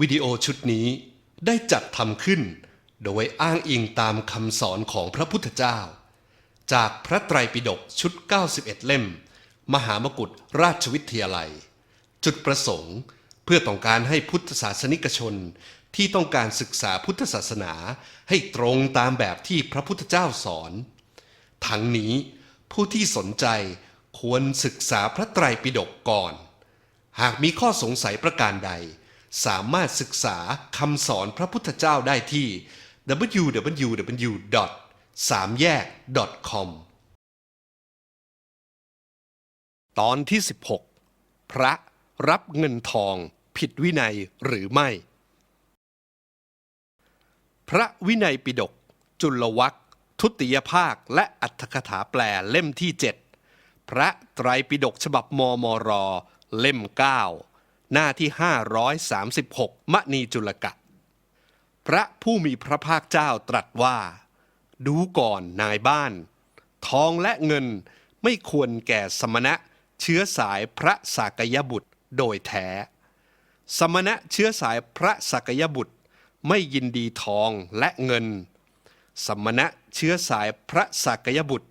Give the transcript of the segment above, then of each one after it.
วิดีโอชุดนี้ได้จัดทำขึ้น โดยอ้างอิงตามคำสอนของพระพุทธเจ้า จากพระไตรปิฎกชุด 91 เล่ม มหามกุฏราชวิทยาลัย จุดประสงค์เพื่อต้องการให้พุทธศาสนิกชนที่ต้องการศึกษาพุทธศาสนาให้ตรงตามแบบที่พระพุทธเจ้าสอน ทั้งนี้ผู้ที่สนใจควรศึกษาพระไตรปิฎกก่อน หากมีข้อสงสัยประการใด สามารถศึกษาคำสอนพระพุทธเจ้าได้ที่ www.3 แยก .com ตอนที่ 16 พระรับเงินทองผิดวินัยหรือไม่ พระวินัยปิฎกจุลวัคทุติยภาคและอัตถกถาแปลเล่มที่ 7 พระไตรปิฎกฉบับมมร เล่ม 9 หน้าที่ 536 มณีจุลกะ พระผู้มีพระภาคเจ้าตรัสว่า ดูก่อนนายบ้าน ทองและเงินไม่ควรแก่สมณะเชื้อสายพระสากยบุตรโดยแท้ สมณะเชื้อสายพระสากยบุตรไม่ยินดีทองและเงิน สมณะเชื้อสายพระสากยบุตร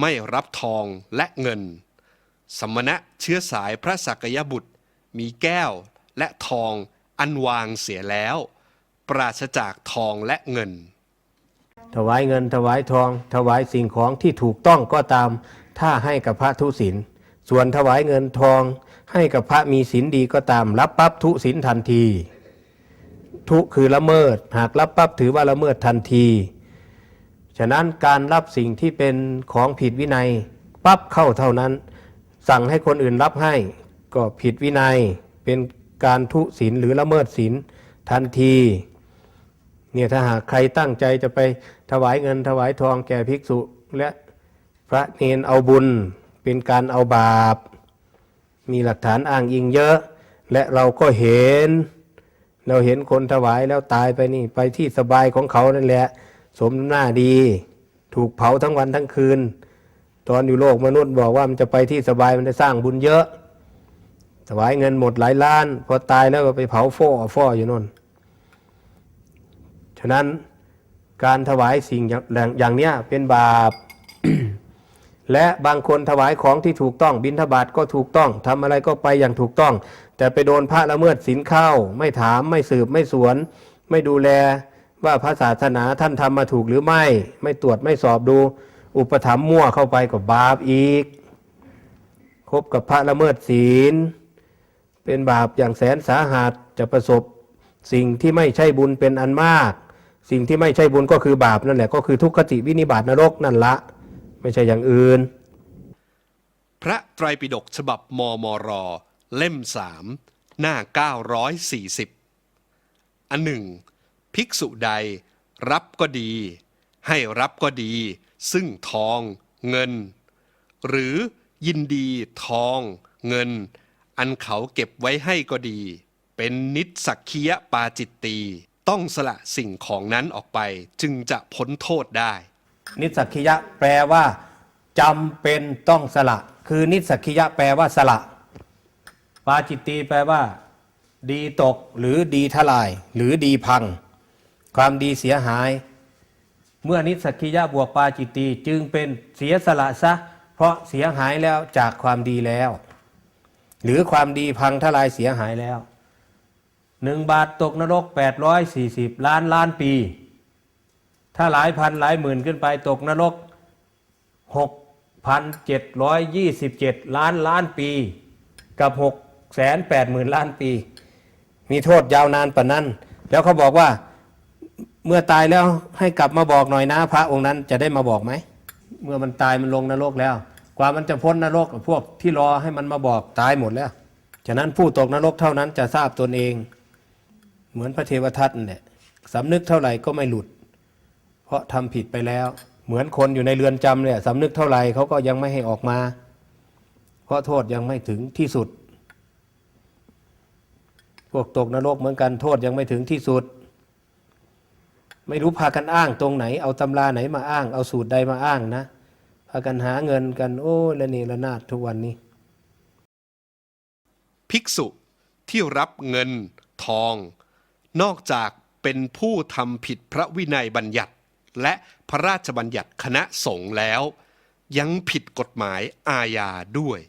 ไม่รับทองและเงิน สมณะเชื้อสายพระสากยบุตร มีแก้วและทองอันวางเสียแล้ว ปราศจากทองและเงิน ถวายเงินถวายทอง ถวายสิ่งของที่ถูกต้องก็ตาม ถ้าให้กับพระทุศีลส่วนถวายเงินทอง ให้กับพระมีศีลดีก็ตาม รับปั๊บทุศีลทันที ทุคือละเมิด หากรับปั๊บถือว่าละเมิดทันที ฉะนั้นการรับสิ่งที่เป็นของผิดวินัยปั๊บเข้าเท่านั้น สั่งให้คนอื่นรับให้ ก็ผิดวินัยเป็นการทุศีลหรือละเมิดศีลทันทีเนี่ยถ้าหากใครตั้งใจจะไปถวายเงินถวายทองแก่ภิกษุและพระเนนเอาบุญเป็นการเอาบาป มีหลักฐานอ้างอิงเยอะ และเราก็เห็น เราเห็นคนถวายแล้วตายไปนี่ไปที่สบายของเขานั่นแหละ สมหน้าดี ถูกเผาทั้งวันทั้งคืน ตอนอยู่โลกมนุษย์บอกว่ามันจะไปที่สบายมันได้สร้างบุญเยอะ ถวายเงินหมดหลายล้าน พอตายแล้วก็ไปเผาฟ่อฟ่ออยู่นั่นฉะนั้นการถวายสิ่งอย่างอย่างเนี้ยเป็นบาป และบางคนถวายของที่ถูกต้องบิณฑบาตก็ถูกต้องทำอะไรก็ไปอย่างถูกต้อง แต่ไปโดนพระละเมิดศีลเข้า ไม่ถามไม่สืบไม่สวน ไม่ดูแลว่าพระศาสนาท่านทำมาถูกหรือไม่ ไม่ตรวจไม่สอบดู อุปถัมภ์มั่วเข้าไปกับบาปอีกคบกับพระละเมิดศีล เป็นบาปอย่างแสนสาหัสจะประสบสิ่งที่ไม่ใช่บุญเป็นอันมาก สิ่งที่ไม่ใช่บุญก็คือบาปนั่นแหละก็คือทุกขติวินิบาตนรกนั่นละ ไม่ใช่อย่างอื่น พระไตรปิฎกฉบับมมร เล่มสามหน้า 940 อันหนึ่ง ภิกษุใดรับก็ดี ให้รับก็ดี ซึ่งทอง เงิน หรือยินดีทอง เงิน อันเขาเก็บไว้ให้ก็ดี เป็นนิสักคียปาจิตตีต้องสละสิ่งของนั้นออกไปจึงจะพ้นโทษได้ นิสักคิยะแปลว่าจำเป็นต้องสละ คือนิสักคิยะแปลว่าสละ ปาจิตตีแปลว่า ดีตกหรือดีทลาย หรือดีพัง ความดีเสียหาย เมื่อนิสักคิยะบวกปาจิตตีจึงเป็นเสียสละซะ เพราะเสียหายแล้วจากความดีแล้ว หรือความดีพังทลายเสียหายแล้วหนึ่งบาทตกนรก 840 ล้านล้านปี ถ้าหลายพันหลายหมื่นขึ้นไปตกนรก 6,727 ล้านล้านปี กับ6แสน8หมื่นล้านปี มีโทษยาวนานปานนั้น แล้วเขาบอกว่าเมื่อตายแล้วให้กลับมาบอกหน่อยนะ พระองค์นั้นจะได้มาบอกไหม เมื่อมันตายมันลงนรกแล้ว กว่ามันจะพ้นนรกพวกที่รอให้มันมาบอกตายหมดแล้ว ฉะนั้นผู้ตกนรกเท่านั้นจะทราบตนเอง เหมือนพระเทวทัตเนั่นแหละสำนึกเท่าไหร่ก็ไม่หลุด เพราะทำผิดไปแล้ว เหมือนคนอยู่ในเรือนจำเนี่ยสำนึกเท่าไหร่เขาก็ยังไม่ให้ออกมา เพราะโทษยังไม่ถึงที่สุด พวกตกนรกเหมือนกันโทษยังไม่ถึงที่สุด ไม่รู้พากันอ้างตรงไหน เอาตำราไหนมาอ้าง เอาสูตรใดมาอ้างนะ พากันหาเงินกันโอ้ละนี่ละนาดทุกวันนี้ ภิกษุที่รับเงินทอง นอกจากเป็นผู้ทำผิดพระวินัยบัญญัติ และพระราชบัญญัติคณะสงฆ์แล้ว ยังผิดกฎหมายอาญาด้วย